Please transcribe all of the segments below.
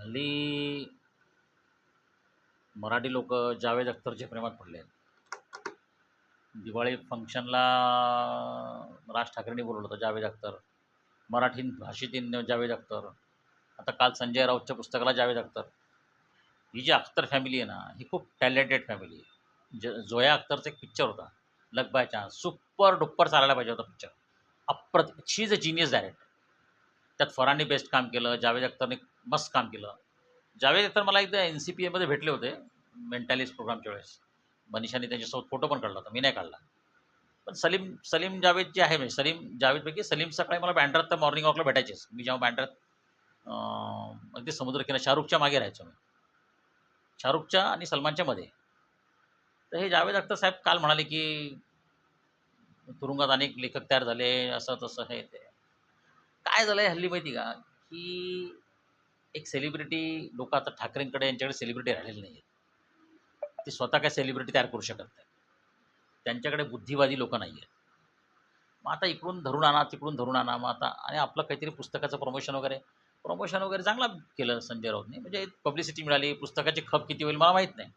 हल्ली मराठी लोक जावेद अख्तरच्या प्रेमात पडले आहेत दिवाळी फंक्शनला राज ठाकरेंनी बोलवलं होतं जावेद अख्तर. मराठी भाषेतील जावेद अख्तर. आता काल संजय राऊतच्या पुस्तकाला जावेद अख्तर. ही जी अख्तर फॅमिली आहे ना ही खूप टॅलेंटेड फॅमिली आहे. ज जोया अख्तरचा एक पिक्चर होता. लग बाय चान्स सुपर डुप्पर चालायला पाहिजे होता picture अप्रत she is a genius director त्यात फरांनी बेस्ट काम केलं जावेद अख्तरने मस्त काम केलं. जावेद अख्तर मला एकदा एन सी पी एमध्ये भेटले होते मेंटॅलिस्ट प्रोग्रामच्या वेळेस. मनीषाने त्यांच्यासोबत फोटो पण काढला होता मी नाही काढला. पण सलीम सलीम जावेद जे आहे म्हणजे सलीम जावेदपैकी सलीम सकाळी मला बँड्रात तर मॉर्निंग वॉकला भेटायचेच. मी जेव्हा बँड्रात अं, अगदी समुद्रकिनारा शाहरुखच्या मागे राहायचो मी. शाहरुखच्या आणि सलमानच्या मध्ये. तर हे जावेद अख्तर साहेब काल म्हणाले की तुरुंगात अनेक लेखक तयार झाले असं तसं हे ते. काय झालं आहे हल्ली माहिती का? की एक सेलिब्रिटी लोक आता ठाकरेंकडे यांच्याकडे सेलिब्रिटी राहिलेली नाही आहेत ते स्वतः काय सेलिब्रिटी तयार करू शकत नाही. त्यांच्याकडे बुद्धिवादी लोक नाही आहेत मग आता इकडून धरून आणा तिकडून धरून आणा. मग आता आणि आपलं काहीतरी पुस्तकाचं प्रमोशन वगैरे. प्रमोशन वगैरे चांगला केलं संजय राऊतने. म्हणजे पब्लिसिटी मिळाली पुस्तकाची खप किती होईल मला माहीत नाही.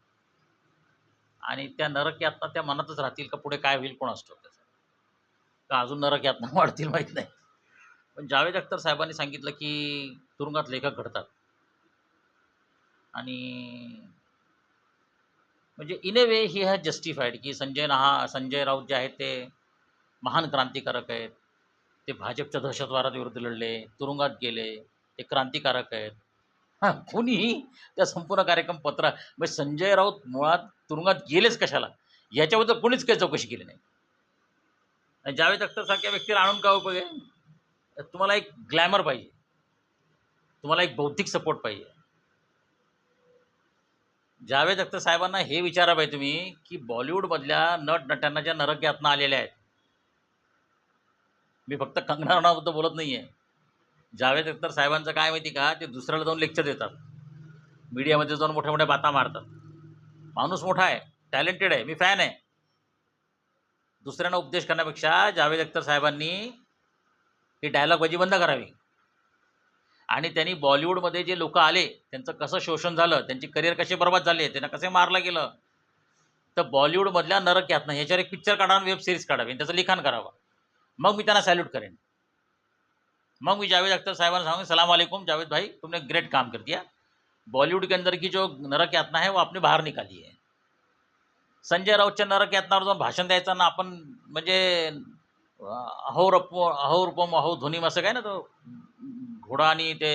आणि त्या नरक यातना त्या मनातच राहतील का पुढे काय होईल कोण असतो त्याचं? का अजून नरक यातना वाढतील माहीत नाही. पण जावेद अख्तर साहेबांनी सांगितलं की तुरुंगात लेखक घडतात आणि म्हणजे in a way he has justified की संजय नहा संजय राऊत जे आहेत ते महान क्रांतिकारक आहेत ते भाजपच्या दहशतवादाविरुद्ध लढले तुरुंगात गेले ते क्रांतिकारक आहेत. हां कोणीही त्या संपूर्ण कार्यक्रम पत्रा म्हणजे संजय राऊत मुळात तुरुंगात गेलेच कशाला? याच्याबद्दल कोणीच काही चौकशी केली नाही. जावेद अख्तर सारख्या व्यक्तीला आणून का उपयोग आहे? तुम्हाला एक ग्लॅमर पाहिजे. तुम्हाला एक बौद्धिक सपोर्ट पाहिजे. जावेद अख्तर साहेबांना हे विचारा पाहिजे तुम्ही की बॉलिवूडमधल्या नट नट्यांना ज्या नरक यातना आलेल्या आहेत. मी फक्त कंगना राणावद्दल बोलत नाही आहे जावेद अख्तर साहेबांचं काय माहिती का ते दुसऱ्याला जाऊन लेक्चर देतात. मीडियामध्ये जाऊन मोठ्या मोठ्या बाता मारतात. माणूस मोठा आहे टॅलेंटेड आहे मी फॅन आहे. दुसऱ्यांना उपदेश करण्यापेक्षा जावेद अख्तर साहेबांनी ही डायलॉगबाजी बंद करावी. आणि त्यांनी बॉलिवूडमध्ये जे लोक आले त्यांचं कसं शोषण झालं त्यांची करिअर कसे बर्बाद झाले त्यांना कसे मारलं गेलं तर बॉलिवूडमधल्या नरक यातना ह्याच्यावर एक पिक्चर काढा वेब सिरीज काढावी आणि त्याचं लिखाण करावं. मग मी त्यांना सॅल्यूट करेन. मग मी जावेद अख्तर साहेबांना सांगून सलाम वालेकुम जावेद भाई तुमने ग्रेट काम कर दिया. बॉलीवुड के अंदर की जो नरक यातना है वो आपने बाहर निकाली है. संजय राऊतच्या नरक यातनावर जाऊन भाषण द्यायचं ना आपण म्हणजे अहो रपो अहो रूपम अहो ध्वनीम असं काय ना तो घोडा आणि ते